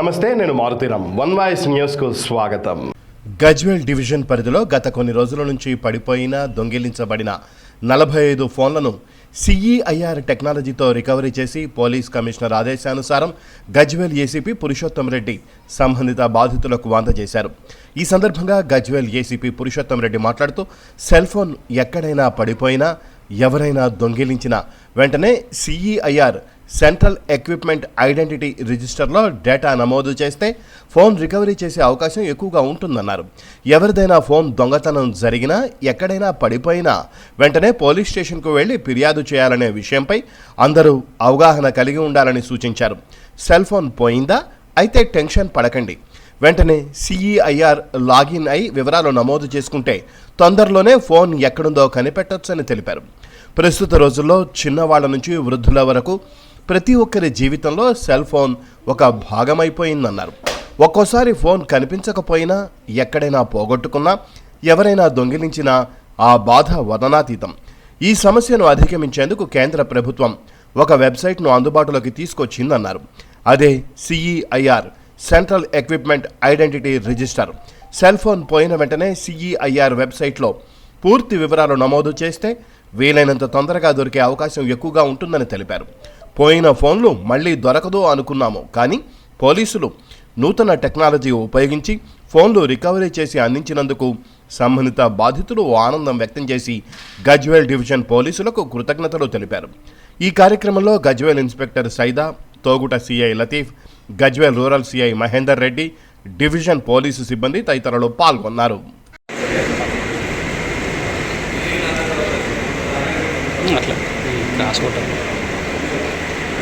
నమస్తే నేను Maruthi Ram one voice న్యూస్కు స్వాగతం. గజ్వేల్ డివిజన్ పరిధిలో గత కొన్ని రోజుల నుంచి పడిపోయిన దొంగిలించబడిన నలభై ఐదు ఫోన్లను సిఈఐఆర్ టెక్నాలజీతో రికవరీ చేసి పోలీస్ కమిషనర్ ఆదేశానుసారం గజ్వేల్ ఏసీపీ పురుషోత్తం రెడ్డి సంబంధిత బాధితులకు అందజేశారు. ఈ సందర్భంగా గజ్వేల్ ఏసీపీ పురుషోత్తం రెడ్డి మాట్లాడుతూ సెల్ ఫోన్ ఎక్కడైనా పడిపోయినా ఎవరైనా దొంగిలించినా వెంటనే సిఈఐఆర్ సెంట్రల్ ఎక్విప్మెంట్ ఐడెంటిటీ రిజిస్టర్లో డేటా నమోదు చేస్తే ఫోన్ రికవరీ చేసే అవకాశం ఎక్కువగా ఉంటుందన్నారు. ఎవరిదైనా ఫోన్ దొంగతనం జరిగినా ఎక్కడైనా పడిపోయినా వెంటనే పోలీస్ స్టేషన్కు వెళ్ళి ఫిర్యాదు చేయాలనే విషయంపై అందరూ అవగాహన కలిగి ఉండాలని సూచించారు. సెల్ ఫోన్ పోయిందా? అయితే టెన్షన్ పడకండి. వెంటనే సిఈఐఆర్ లాగిన్ అయి వివరాలు నమోదు చేసుకుంటే తొందరలోనే ఫోన్ ఎక్కడుందో కనిపెట్టొచ్చని తెలిపారు. ప్రస్తుత రోజుల్లో చిన్నవాళ్ళ నుంచి వృద్ధుల వరకు ప్రతి ఒక్కరి జీవితంలో సెల్ ఫోన్ ఒక భాగమైపోయిందన్నారు. ఒక్కోసారి ఫోన్ కనిపించకపోయినా ఎక్కడైనా పోగొట్టుకున్నా ఎవరైనా దొంగిలించినా ఆ బాధ వదనాతీతం. ఈ సమస్యను అధిగమించేందుకు కేంద్ర ప్రభుత్వం ఒక వెబ్సైట్ను అందుబాటులోకి తీసుకొచ్చిందన్నారు. అదే CEIR central equipment identity register. Cell phone పోయిన వెంటనే సిఈఐఆర్ వెబ్సైట్లో పూర్తి వివరాలు నమోదు చేస్తే వీలైనంత తొందరగా దొరికే అవకాశం ఎక్కువగా ఉంటుందని తెలిపారు. పోయిన ఫోన్లు మళ్ళీ దొరకదు అనుకున్నాము. కానీ పోలీసులు నూతన టెక్నాలజీ ఉపయోగించి ఫోన్లు రికవరీ చేసి అందించినందుకు సంబంధిత బాధితులు ఆనందం వ్యక్తం చేసి గజ్వేల్ డివిజన్ పోలీసులకు కృతజ్ఞతలు తెలిపారు. ఈ కార్యక్రమంలో Gajwel inspector Saida Toguta CI Latif Gajwel rural CI Mahender Reddy division police సిబ్బంది తదితరులు పాల్గొన్నారు. అట్లా.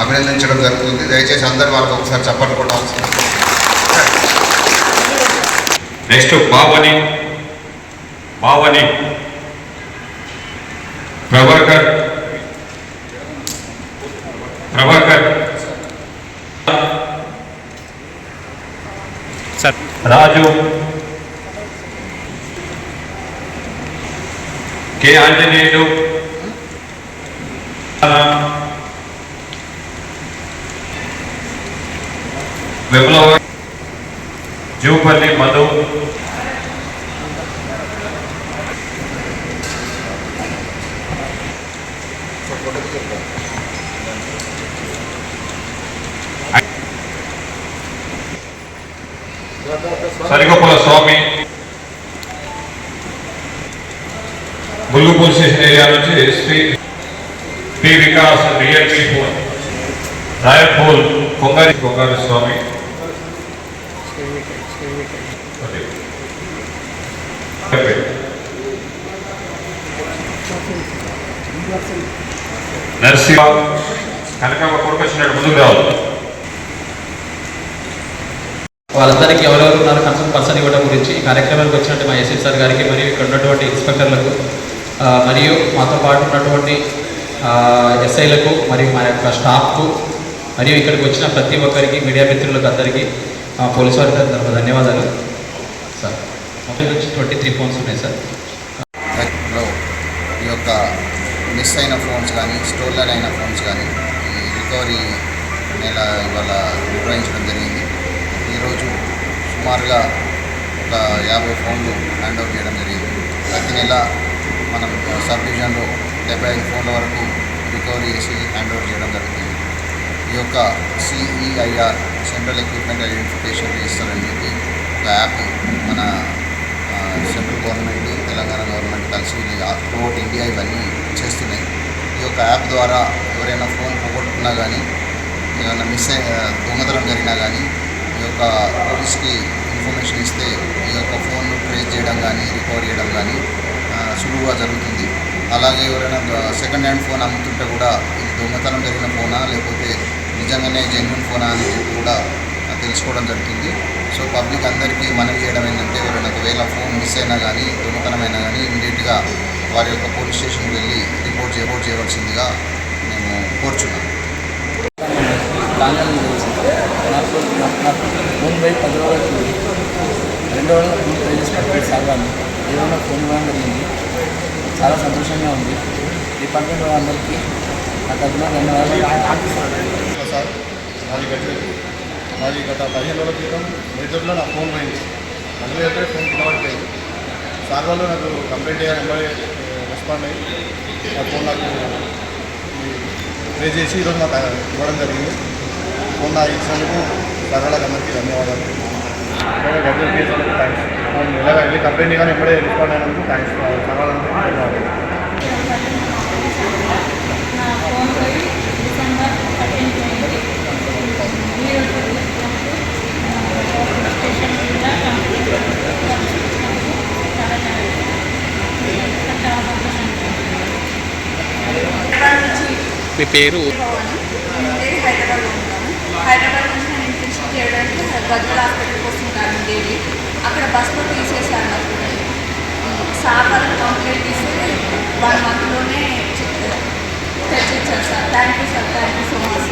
అభినందించడం జరుగుతుంది. దయచేసి అందరు వాళ్ళకి ఒకసారి చప్పట్లు కొట్టాల్సింది next Pavani Pavani Prabhakar Prabhakar. Sir. Raju. K Anjaneyulu. విప్లవ జూపల్లి మధు. సరిగొప్పల స్వామి. ములుగు స్టేషన్ ఏరియా నుంచి Shri P Vikas Realme phone royal phone Kongari Kongari Swamy. Narsimha Kanakamma కొడుకు వచ్చినట్టు ముందుకు రావాలి. వాళ్ళందరికీ ఎవరెవరు ఉన్నారు? కన్సర్న్ పర్సన్ ఇవ్వడం గురించి ఈ కార్యక్రమానికి వచ్చినట్టు మా ఎస్ఎస్ సార్ గారికి మరియు ఇక్కడ ఉన్నటువంటి ఇన్స్పెక్టర్లకు మరియు మాతో పాటు ఉన్నటువంటి ఎస్ఐలకు మరియు మా యొక్క స్టాఫ్కు మరియు ఇక్కడికి వచ్చిన ప్రతి ఒక్కరికి మీడియా మిత్రులకు అందరికీ పోలీస్ వారికి తరఫున ధన్యవాదాలు. సార్ మొబైల్ నుంచి ట్వంటీ త్రీ ఫోన్స్ ఉన్నాయి సార్. లో ఈ యొక్క మిస్ అయిన ఫోన్స్ కానీ స్టోర్లర్ అయిన ఫోన్స్ కానీ ఈ రికవరీ నెల ఇవాళ నిర్వహించడం జరిగింది. ఈరోజు సుమారుగా ఒక యాభై ఫోన్లు హ్యాండ్ అవుట్ చేయడం జరిగింది. ప్రతి నెల మనం సబ్ డివిజన్లో డెబ్బై ఐదు ఫోన్ల వరకు రికవరీ చేసి హ్యాండ్ ఓవర్ చేయడం జరుగుతుంది. ఈ యొక్క CEIR central equipment identification register అని చెప్పి ఒక యాప్ మన సెంట్రల్ గవర్నమెంట్ తెలంగాణ గవర్నమెంట్ కలిసి త్రూఅవుట్ ఇండియా ఇవన్నీ చేస్తున్నాయి. ఈ యొక్క యాప్ ద్వారా ఎవరైనా ఫోన్ పోగొట్టుకున్నా కానీ ఏమైనా మిస్ దొంగతనం జరిగినా కానీ ఈ యొక్క పోలీస్కి ఇన్ఫర్మేషన్ ఇస్తే ఈ యొక్క ఫోన్ ట్రేస్ చేయడం కానీ రికవర్ చేయడం కానీ సులువుగా జరుగుతుంది. అలాగే ఎవరైనా సెకండ్ హ్యాండ్ ఫోన్ అమ్ముతుంటే కూడా ఇది దొంగతనం జరిగిన ఫోనా లేకపోతే నిజంగానే జెన్యున్ ఫోనా అని చెప్పి కూడా తెలుసుకోవడం జరుగుతుంది. సో పబ్లిక్ అందరికీ మనం చేయడం ఏంటంటే ఎవరైనా ఒకవేళ ఫోన్ మిస్ అయినా కానీ దొంగతనమైనా కానీ ఇమీడియట్గా వారి యొక్క పోలీస్ స్టేషన్కి వెళ్ళి రిపోర్ట్ రిపోర్ట్ చేయవలసిందిగా మేము కోరుచున్నాం. నాకు నాకు ఫోన్ పది రోజులు రెండు రోజుల ఫోన్ పే చేసి సాగాను ఏమైనా ఫోన్ ఇవ్వడం జరిగింది. చాలా సంతోషంగా ఉంది. డిపార్ట్మెంట్ వాళ్ళందరికీ నాకు తరఫున ధన్యవాదాలు. సార్. నాది గడిచేది నాది గత పదిహేను రోజుల క్రితం మెడికల్లో నా ఫోన్ పోయింది. అందులో ఎక్కడ ఫోన్ పిలవట్లేదు సార్ వాళ్ళు నాకు కంప్లైంట్ చేయాలి ఎంబడే రెస్పాండ్ అయ్యి నా ఫోన్ నాకు పే చేసి ఈరోజు నాకు ఇవ్వడం జరిగింది. ఫోన్ నాకు ఇచ్చినందుకు సార్ వాళ్ళకి అందరికీ ధన్యవాదాలు. థ్యాంక్స్ మనం ఇలాగ వెళ్ళి కంప్లైంట్ కానీ ఎప్పుడే రెస్పాండ్ అయినందుకు థ్యాంక్స్ సార్ వాళ్ళందరికీ ధన్యవాదాలు నా ఫోన్ పోయి డిసెంబర్ థర్టీన్ పోయింది ఈరోజు పోలీస్ స్టేషన్ కూడా కంప్లీట్ చాలా చాలా సంతోషంగా మీ పేరు? ఉండేది హైదరాబాద్ నుంచి నేను ఇంటర్న్షిప్ చేయడానికి గద్వాల హాస్పిటల్కి వస్తుంటాను డైలీ అక్కడ బస్సులో తీసేసాను నాకు సార్ వాళ్ళకి కంప్లైంట్ ఇస్తే వన్ మంత్లోనే తెచ్చిచ్చారు sir. Thank you sir. Thank you so much.